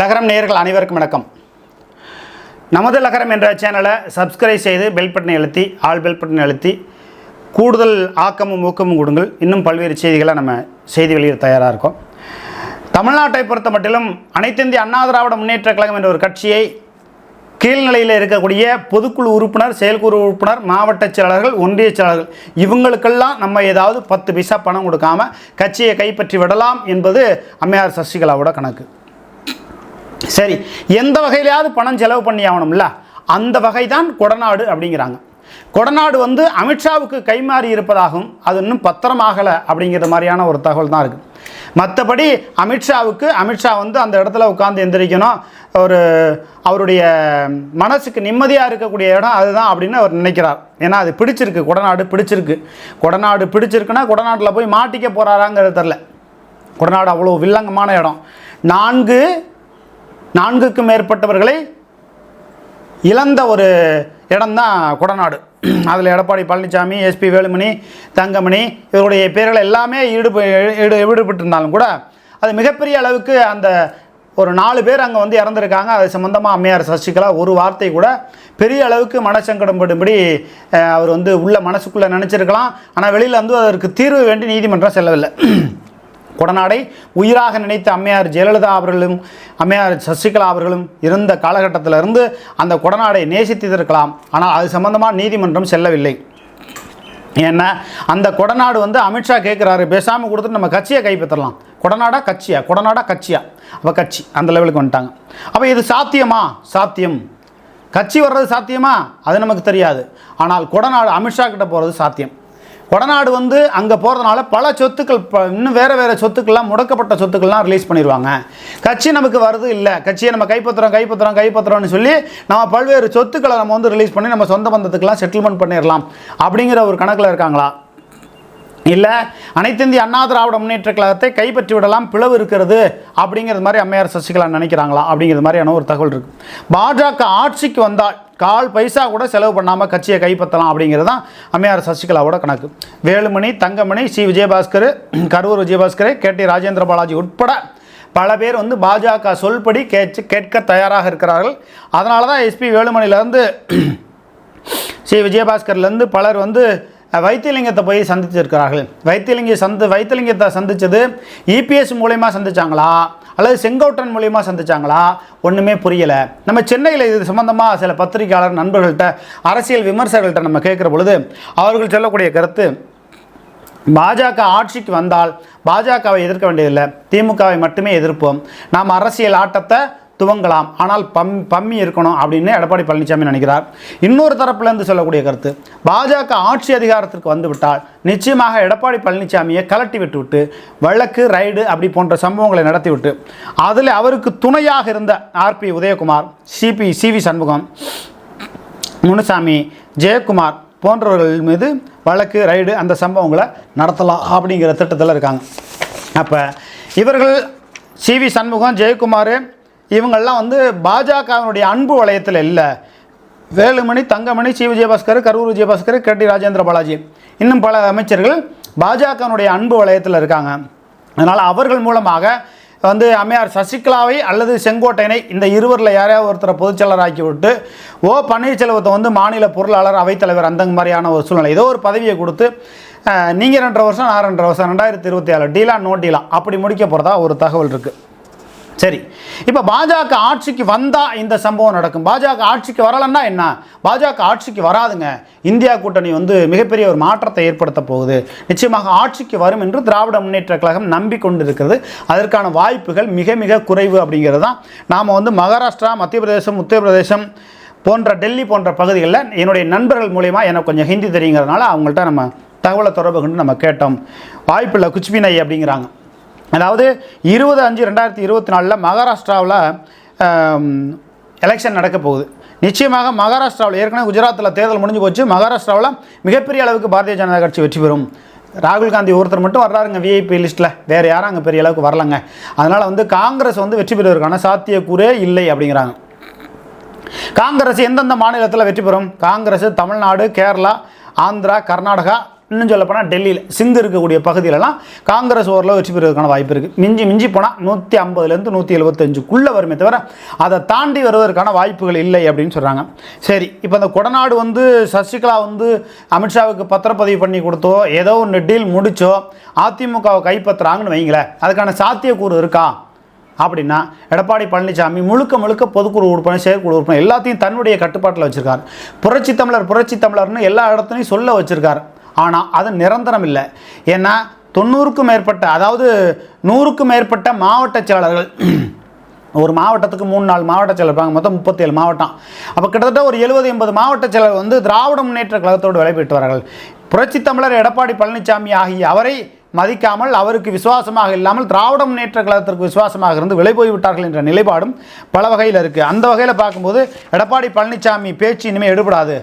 லகரம் நேயர்கள் அனைவருக்கும் வணக்கம். நமது லகரம் என்ற சேனலை சப்ஸ்கிரைப் செய்து பெல் பட்டனை அழுத்தி ஆல் பெல் பட்டனை அழுத்தி கூடுதல் ஆக்கமும் ஊக்கமும் கொடுங்கள். இன்னும் பல்வேறு செய்திகளை நம்ம செய்தி வெளியிட தயாராக இருக்கோம். தமிழ்நாட்டை பொறுத்த மட்டிலும் அனைத்திந்திய அண்ணா திராவிட முன்னேற்ற கழகம் என்ற ஒரு கட்சியை கீழ்நிலையில் இருக்கக்கூடிய பொதுக்குழு உறுப்பினர் செயல்குழு உறுப்பினர் மாவட்ட செயலாளர்கள் ஒன்றிய செயலாளர்கள் இவங்களுக்கெல்லாம் நம்ம ஏதாவது பத்து பைசா பணம் கொடுக்காம கட்சியை கைப்பற்றி விடலாம் என்பது அம்மையார் சசிகலாவோட கணக்கு. சரி எந்த வகையிலையாவது பணம் செலவு பண்ணி ஆகணும்ல அந்த வகை தான் கொடநாடு அப்படிங்கிறாங்க. கொடநாடு வந்து அமித்ஷாவுக்கு கைமாறி இருப்பதாகவும் அது இன்னும் பத்திரமாகலை அப்படிங்கிற மாதிரியான ஒரு தகவல் தான் இருக்குது மற்றபடி அமித்ஷாவுக்கு அமித்ஷா வந்து அந்த இடத்துல உட்காந்து எந்திரிக்கணும். ஒரு அவருடைய மனசுக்கு நிம்மதியாக இருக்கக்கூடிய இடம் அதுதான் அப்படின்னு அவர் நினைக்கிறார். ஏன்னா அது பிடிச்சிருக்கு கொடநாடு பிடிச்சிருக்கு. கொடநாடு பிடிச்சிருக்குன்னா கொடநாட்டில் போய் மாட்டிக்க போகிறாராங்கிறது தெரில கொடநாடு அவ்வளோ வில்லங்கமான இடம். நான்கு நான்குக்கும் மேற்பட்டவர்களை இழந்த ஒரு இடம்தான் கொடநாடு. அதில் எடப்பாடி பழனிசாமி எஸ்பி வேலுமணி தங்கமணி இவருடைய பேர்கள் எல்லாமே ஈடுப ஈடு ஈடுபட்டிருந்தாலும் கூட அது மிகப்பெரிய அளவுக்கு அந்த ஒரு நாலு பேர் அங்கே வந்து இறந்துருக்காங்க. அது சம்மந்தமாக அம்மையார் சசிகலா ஒரு வார்த்தை கூட பெரிய அளவுக்கு மனசங்கடம் படும்படி அவர் வந்து உள்ள மனசுக்குள்ளே நினச்சிருக்கலாம். ஆனால் வெளியில் வந்து அதற்கு தீர்வு வேண்டி நீதிமன்றம் செல்லவில்லை. கொடநாடை உயிராக நினைத்த அம்மையார் ஜெயலலிதா அவர்களும் அம்மையார் சசிகலா அவர்களும் இருந்த காலகட்டத்தில் இருந்து அந்த கொடநாடை நேசித்திருக்கலாம். ஆனால் அது சம்பந்தமாக நீதிமன்றம் செல்லவில்லை. ஏன்னா அந்த கொடநாடு வந்து அமித்ஷா கேட்குறாரு பேசாமல் கொடுத்துட்டு நம்ம கட்சியை கைப்பற்றலாம். கொடநாடா கட்சியா? கொடநாடா கட்சியா? அப்போ கட்சி அந்த லெவலுக்கு வந்துட்டாங்க. அப்போ இது சாத்தியமா? சாத்தியம். கட்சி வர்றது சாத்தியமா? அது நமக்கு தெரியாது. ஆனால் கொடநாடு அமித்ஷா கிட்ட போகிறது சாத்தியம். கொடநாடு வந்து அங்கே போகிறதுனால பல சொத்துக்கள் ப இன்னும் வேறு வேறு சொத்துக்கள்லாம் முடக்கப்பட்ட சொத்துக்கள்லாம் ரிலீஸ் பண்ணிடுவாங்க. கட்சி நமக்கு வருது இல்லை. கட்சியை நம்ம கைப்பற்றுறோம் கைப்பற்றுறோம் கைப்பற்றுறோம்னு சொல்லி நம்ம பல்வேறு சொத்துக்களை நம்ம வந்து ரிலீஸ் பண்ணி நம்ம சொந்த பந்தத்துக்கெல்லாம் செட்டில்மெண்ட் பண்ணிடலாம். அப்படிங்கிற ஒரு கணக்கில் இருக்காங்களா? இல்லை. அனைத்திந்திய அண்ணா திராவிட முன்னேற்ற கழகத்தை கைப்பற்றி விடலாம் பிளவு இருக்கிறது அப்படிங்கிறது மாதிரி அம்மையார் சசிகலா நினைக்கிறாங்களா? அப்படிங்கிறது மாதிரியான ஒரு தகவல் இருக்குது பாஜக ஆட்சிக்கு வந்தால் கால் பைசா கூட செலவு பண்ணாமல் கட்சியை கைப்பற்றலாம் அப்படிங்கிறது தான் அம்மையார் சசிகலாவோட கணக்கு. Velumani Thangamani C. Vijayabaskar Karur Vijayabaskar K. T. Rajendra Balaji உட்பட பல பேர் வந்து பாஜக சொல்படி கேட்சு கேட்க தயாராக இருக்கிறார்கள். அதனால தான் எஸ்பி வேலுமணிலேருந்து சி. விஜயபாஸ்கர்லேருந்து பலர் வந்து வைத்தியலிங்கத்தை போய் சந்திச்சிருக்கிறார்கள். வைத்தியலிங்க சந்து வைத்தியலிங்கத்தை சந்தித்தது இபிஎஸ் மூலயமா சந்திச்சாங்களா? அல்லது செங்கோட்டன் மூலயமா சந்திச்சாங்களா? ஒன்றுமே புரியலை. நம்ம சென்னையில் இது சம்மந்தமாக சில பத்திரிகையாளர் நண்பர்கள்ட்ட அரசியல் விமர்சகர்கள்ட்ட நம்ம கேட்குற பொழுது அவர்கள் சொல்லக்கூடிய கருத்து பாஜக ஆட்சிக்கு வந்தால் பாஜகவை எதிர்க்க வேண்டியதில்லை. திமுகவை மட்டுமே எதிர்ப்போம். நாம் அரசியல் ஆட்டத்தை துவங்கலாம். ஆனால் பம் பம்மி இருக்கணும் அப்படின்னு எடப்பாடி பழனிசாமி நினைக்கிறார். இன்னொரு தரப்புலேருந்து சொல்லக்கூடிய கருத்து பாஜக ஆட்சி அதிகாரத்திற்கு வந்துவிட்டால் நிச்சயமாக எடப்பாடி பழனிசாமியை கலட்டி விட்டுவிட்டு வழக்கு ரைடு அப்படி போன்ற சம்பவங்களை நடத்திவிட்டு அதில் அவருக்கு துணையாக இருந்த ஆர்பி உதயகுமார் சிபி சிவி சண்முகம் முனுசாமி ஜெயக்குமார் போன்றவர்கள் மீது வழக்கு ரைடு அந்த சம்பவங்களை நடத்தலாம் அப்படிங்கிற திட்டத்தில் இருக்காங்க. அப்போ இவர்கள் சிவி சண்முகம் ஜெயக்குமார் இவங்கள்லாம் வந்து பாஜகவினுடைய அன்பு வளையத்தில் இல்லை. Velumani Thangamani C. Vijayabaskar Karur Vijayabaskar K. T. Rajendra Balaji இன்னும் பல அமைச்சர்கள் பாஜகவினுடைய அன்பு வளையத்தில் இருக்காங்க. அதனால் அவர்கள் மூலமாக வந்து அம்மையார் சசிகலாவை அல்லது செங்கோட்டையனை இந்த இருவரில் யாரையாவது ஒருத்தரை பொதுச்செயலர் விட்டு ஓ. பன்னீர்செல்வத்தை வந்து மாநில பொருளாளர் அவைத்தலைவர் அந்த மாதிரியான ஒரு சூழ்நிலை. ஏதோ ஒரு பதவியை கொடுத்து நீங்கள் ரெண்டரை வருஷம் நான் ரெண்டரை வருஷம் ரெண்டாயிரத்தி இருபத்தி ஏழு டீலா நோ டீலா அப்படி முடிக்க போகிறதா ஒரு தகவல் இருக்குது சரி. இப்போ பாஜக ஆட்சிக்கு வந்தால் இந்த சம்பவம் நடக்கும். பாஜக ஆட்சிக்கு வரலன்னா என்ன? பாஜக ஆட்சிக்கு வராதுங்க. இந்தியா கூட்டணி வந்து மிகப்பெரிய ஒரு மாற்றத்தை ஏற்படுத்த போகுது. நிச்சயமாக ஆட்சிக்கு வரும் என்று திராவிட முன்னேற்ற கழகம் நம்பிக்கொண்டிருக்கிறது. அதற்கான வாய்ப்புகள் மிக மிக குறைவு அப்படிங்கிறது தான் நாம் வந்து மகாராஷ்டிரா மத்திய பிரதேசம் உத்தரப்பிரதேசம் போன்ற டெல்லி போன்ற பகுதிகளில் என்னுடைய நண்பர்கள் மூலயமா எனக்கு கொஞ்சம் ஹிந்தி தெரியுங்கிறதுனால அவங்கள்ட்ட நம்ம தகவலை தொடர்பு கொண்டு நம்ம கேட்டோம். வாய்ப்பில்லை குச்பினை அப்படிங்கிறாங்க. அதாவது இருபது அஞ்சு ரெண்டாயிரத்தி இருபத்தி நாலில் மகாராஷ்டிராவில் எலெக்ஷன் நடக்க போகுது. நிச்சயமாக மகாராஷ்டிராவில் ஏற்கனவே குஜராத்தில் தேர்தல் முடிஞ்சு போச்சு. மகாராஷ்டிராவில் மிகப்பெரிய அளவுக்கு பாரதிய ஜனதா கட்சி வெற்றி பெறும். ராகுல் காந்தி ஒருத்தர் மட்டும் வர்றாருங்க விஐபி லிஸ்ட்டில் வேறு யாரும் அங்கே பெரிய அளவுக்கு வரலங்க. அதனால் வந்து காங்கிரஸ் வந்து வெற்றி பெறுவதற்கான சாத்தியக்கூறே இல்லை அப்படிங்கிறாங்க. காங்கிரஸ் எந்தெந்த மாநிலத்தில் வெற்றி பெறும்? காங்கிரஸ் தமிழ்நாடு கேரளா ஆந்திரா கர்நாடகா இன்னும் சொல்ல போனால் டெல்லியில் சிந்து இருக்கக்கூடிய பகுதியிலலாம் காங்கிரஸ் ஓரில் வெற்றி பெறுவதற்கான வாய்ப்பு இருக்குது மிஞ்சி மிஞ்சி போனால் நூற்றி ஐம்பதுலேருந்து நூற்றி எழுபத்தஞ்சுக்குள்ளே வருமே தவிர அதை தாண்டி வருவதற்கான வாய்ப்புகள் இல்லை அப்படின்னு சொல்கிறாங்க சரி இப்போ அந்த கொடநாடு வந்து சசிகலா வந்து அமித்ஷாவுக்கு பத்திரப்பதிவு பண்ணி கொடுத்தோ ஏதோ ஒன்று டீல் முடிச்சோ அதிமுகவை கைப்பற்றுறாங்கன்னு வைங்களேன். அதுக்கான சாத்தியக்கூறு இருக்கா? அப்படின்னா எடப்பாடி பழனிசாமி முழுக்க முழுக்க பொதுக்குழு உறுப்பினர் செயற்குழு உறுப்பினர் எல்லாத்தையும் தன்னுடைய கட்டுப்பாட்டில் வச்சுருக்காரு. புரட்சி தமிழர் புரட்சி தமிழர்னு எல்லா இடத்துலையும் சொல்ல வச்சுருக்காரு. ஆனால் அது நிரந்தரம் இல்லை. ஏன்னா தொண்ணூறுக்கும் மேற்பட்ட அதாவது நூறுக்கும் மேற்பட்ட மாவட்ட செயலாளர்கள் ஒரு மாவட்டத்துக்கு மூணு நாலு மாவட்ட செயலர் இருப்பாங்க மொத்தம் முப்பத்தேழு மாவட்டம். அப்போ கிட்டத்தட்ட ஒரு எழுபது எண்பது மாவட்ட செயலர் வந்து திராவிட முன்னேற்ற கழகத்தோடு விளைவிட்டுவார்கள் புரட்சி தமிழர் எடப்பாடி பழனிசாமி ஆகிய அவரை மதிக்காமல் அவருக்கு விசுவாசமாக இல்லாமல் திராவிட முன்னேற்ற கழகத்திற்கு விசுவாசமாக இருந்து விலை போய்விட்டார்கள் என்ற நிலைப்பாடும் பல வகையில் இருக்குது அந்த வகையில் பார்க்கும்போது எடப்பாடி பழனிசாமி பேச்சு இனிமேல் எடுபடாது.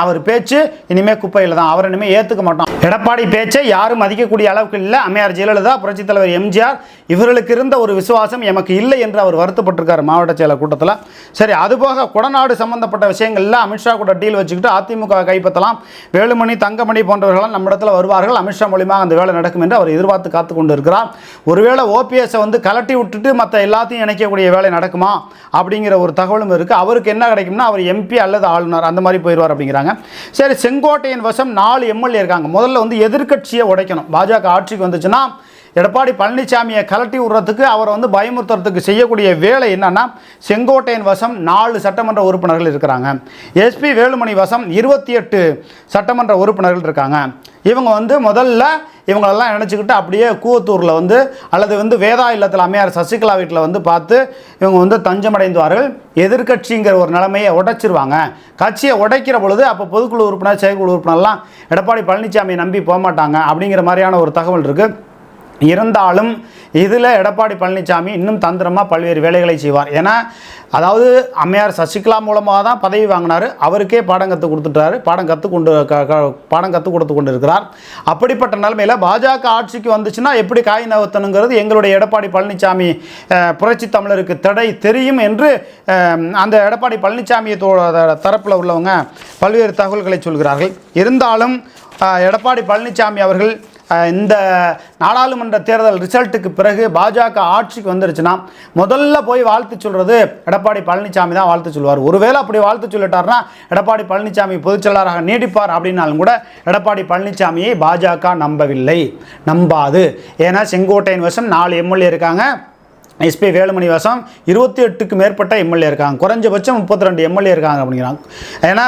அவர் பேச்சு இனிமேல் குப்பையில் தான். அவர் இனிமேல் ஏற்றுக்க மாட்டோம். எடப்பாடி பேச்சை யாரும் மதிக்கக்கூடிய அளவுக்கு இல்லை. அம்மையார் ஜெயலலிதா புரட்சித் தலைவர் எம்ஜிஆர் இவர்களுக்கு இருந்த ஒரு விசுவாசம் எமக்கு இல்லை என்று அவர் வருத்தப்பட்டிருக்கார் மாவட்ட செயலர் கூட்டத்தில். சரி அதுபோக கொடநாடு சம்பந்தப்பட்ட விஷயங்களில் அமித்ஷா கூட டீல் வச்சுக்கிட்டு அதிமுக கைப்பற்றலாம் வேலுமணி தங்கமணி போன்றவர்களாம் நம்ம இடத்துல வருவார்கள். அமித்ஷா மூலியமாக அந்த வேலை நடக்கும் என்று அவர் எதிர்பார்த்து காத்து கொண்டு இருக்கிறார் ஒருவேளை ஓபிஎஸ்ஸை வந்து கலட்டி விட்டுட்டு மற்ற எல்லாத்தையும் இணைக்கக்கூடிய வேலை நடக்குமா? அப்படிங்கிற ஒரு தகவலும் இருக்குது அவருக்கு என்ன கிடைக்கும்னா அவர் எம்பி அல்லது ஆளுநர். அந்த மாதிரி போயிடுவார் அப்படிங்கிறாங்க. சரி செங்கோட்டையின் வசம் நாலு எம்எல்ஏ இருக்காங்க. முதல்ல வந்து எதிர்க்கட்சியை உடைக்கணும். பாஜக ஆட்சிக்கு வந்துச்சுன்னா எடப்பாடி பழனிசாமியை கலட்டி விடுறதுக்கு அவரை வந்து பயமுறுத்துறதுக்கு செய்யக்கூடிய வேலை என்னன்னா செங்கோட்டையின் வசம் நாலு சட்டமன்ற உறுப்பினர்கள் இருக்கிறாங்க. எஸ்பி வேலுமணி வசம் இருபத்தி எட்டு சட்டமன்ற உறுப்பினர்கள் இருக்காங்க. இவங்க வந்து முதல்ல இவங்களெல்லாம் நினச்சிக்கிட்டு அப்படியே கூவத்தூரில் வந்து அல்லது வந்து வேதா இல்லத்தில் அம்மையார் சசிகலா வீட்டில் வந்து பார்த்து இவங்க வந்து தஞ்சமடைந்துவார்கள். எதிர்க்கட்சிங்கிற ஒரு நிலைமையை உடைச்சிருவாங்க. கட்சியை உடைக்கிற பொழுது அப்போ பொதுக்குழு உறுப்பினர் செயற்குழு உறுப்பினர்லாம் எடப்பாடி பழனிசாமியை நம்பி போக மாட்டாங்க அப்படிங்கிற மாதிரியான ஒரு தகவல் இருக்குது இருந்தாலும் இதில் எடப்பாடி பழனிசாமி இன்னும் தந்திரமாக பல்வேறு வேலைகளை செய்வார். ஏன்னா அதாவது அம்மையார் சசிகலா மூலமாக தான் பதவி வாங்கினார். அவருக்கே பாடம் கற்றுக் கொடுத்துட்டாரு. பாடம் கற்றுக் கொண்டு க- க- பாடம் கற்றுக் கொடுத்து கொண்டு இருக்கிறார் அப்படிப்பட்ட நிலைமையில் பாஜக ஆட்சிக்கு வந்துச்சுன்னா எப்படி காய் நகர்த்தணுங்கிறது எங்களுடைய எடப்பாடி பழனிசாமி புரட்சி தமிழருக்கு தடை தெரியும் என்று அந்த எடப்பாடி பழனிசாமியை தரப்பில் உள்ளவங்க பல்வேறு தகவல்களை சொல்கிறார்கள். இருந்தாலும் எடப்பாடி பழனிசாமி அவர்கள் இந்த நாடாளுமன்ற தேர்தல் ரிசல்ட்டுக்கு பிறகு பாஜக ஆட்சிக்கு வந்துருச்சுன்னா முதல்ல போய் வாழ்த்து சொல்கிறது எடப்பாடி பழனிசாமி தான் வாழ்த்து சொல்லுவார். ஒருவேளை அப்படி வாழ்த்து சொல்லிட்டாருன்னா எடப்பாடி பழனிசாமி பொதுச்செயலாளராக நீடிப்பார் அப்படின்னாலும் கூட எடப்பாடி பழனிசாமியை பாஜக நம்பவில்லை. நம்பாது. ஏன்னா செங்கோட்டையின் வசம் நாலு எம்எல்ஏ இருக்காங்க. எஸ்பி வேலுமணி வசம் இருபத்தி எட்டுக்கு மேற்பட்ட எம்எல்ஏ இருக்காங்க. குறைஞ்சபட்சம் முப்பத்தி ரெண்டு எம்எல்ஏ இருக்காங்க அப்படிங்கிறாங்க. ஏன்னா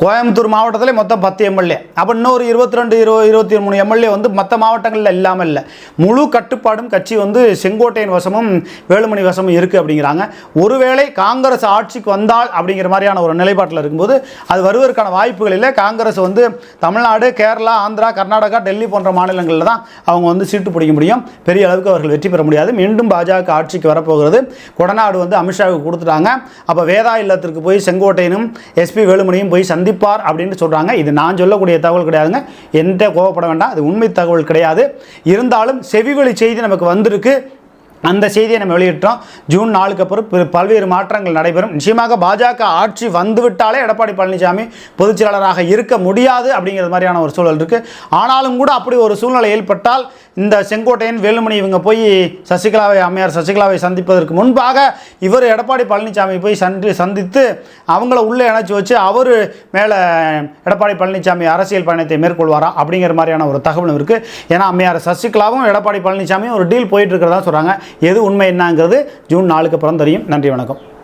கோயம்புத்தூர் மாவட்டத்தில் மொத்தம் பத்து எம்எல்ஏ. அப்போ இன்னொரு இருபத்தி ரெண்டு இருபது இருபத்தி மூணு எம்எல்ஏ வந்து மற்ற மாவட்டங்களில் இல்லாமல் இல்லை. முழு கட்டுப்பாடும் கட்சி வந்து செங்கோட்டையின் வசமும் வேலுமணி வசமும் இருக்குது அப்படிங்கிறாங்க. ஒருவேளை காங்கிரஸ் ஆட்சிக்கு வந்தால் அப்படிங்கிற மாதிரியான ஒரு நிலைப்பாட்டில் இருக்கும்போது அது வருவதற்கான வாய்ப்புகள் இல்லை. காங்கிரஸ் வந்து தமிழ்நாடு கேரளா ஆந்திரா கர்நாடகா டெல்லி போன்ற மாநிலங்களில் தான் அவங்க வந்து சீட்டு பிடிக்க முடியும். பெரிய அளவுக்கு அவர்கள் வெற்றி பெற முடியாது. மீண்டும் பாஜக ஆட்சிக்கு வரப்போகிறது. கொடநாடு வந்து அமித்ஷாவுக்கு கொடுத்துட்டாங்க. அப்போ வேதா இல்லத்திற்கு போய் செங்கோட்டையனும் எஸ்பி வேலுமணியும் போய் சந்திப்பார் அப்படின்னு சொல்கிறாங்க இது நான் சொல்லக்கூடிய தகவல் கிடையாதுங்க. என்கிட்ட கோவப்பட வேண்டாம். அது உண்மை தகவல் கிடையாது. இருந்தாலும் செவிவழி செய்தி நமக்கு வந்திருக்கு. அந்த செய்தியை நம்ம வெளியிட்டோம் ஜூன் நாளுக்கு அப்புறம் பிற- பல்வேறு மாற்றங்கள் நடைபெறும். நிச்சயமாக பாஜக ஆட்சி வந்துவிட்டாலே எடப்பாடி பழனிசாமி பொதுச் செயலாளராக இருக்க முடியாது அப்படிங்கிற மாதிரியான ஒரு சூழல் இருக்குது ஆனாலும் கூட அப்படி ஒரு சூழ்நிலை ஏற்பட்டால் இந்த செங்கோட்டையன் வேலுமணி இவங்க போய் சசிகலாவை அம்மையார் சசிகலாவை சந்திப்பதற்கு முன்பாக இவர் எடப்பாடி பழனிசாமி போய் சந்தி சந்தித்து அவங்கள உள்ளே இணைச்சி வச்சு அவர் மேலே எடப்பாடி பழனிசாமி அரசியல் பயணத்தை மேற்கொள்வாரா அப்படிங்கிற மாதிரியான ஒரு தகவலும் இருக்குது ஏன்னா அம்மையார் சசிகலாவும் எடப்பாடி பழனிசாமியும் ஒரு டீல் போயிட்டு இருக்கிறதா சொல்கிறாங்க எது உண்மை என்னங்கிறது ஜூன் நாலுக்கு அப்புறம் தெரியும். நன்றி வணக்கம்.